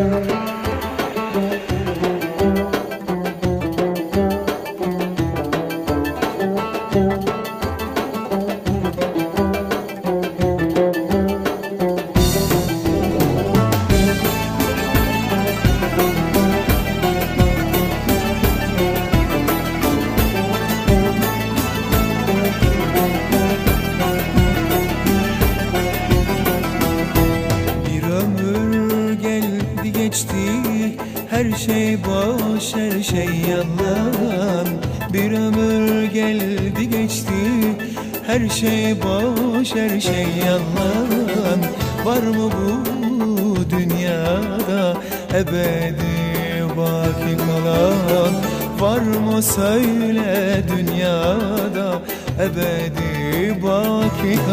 Bir geçti. Her şey boş her şey yalan. Bir ömür geldi geçti. Her şey boş her şey yalan. Var mı bu dünyada ebedi baki kalan? Var mı söyle dünyada ebedi baki kalan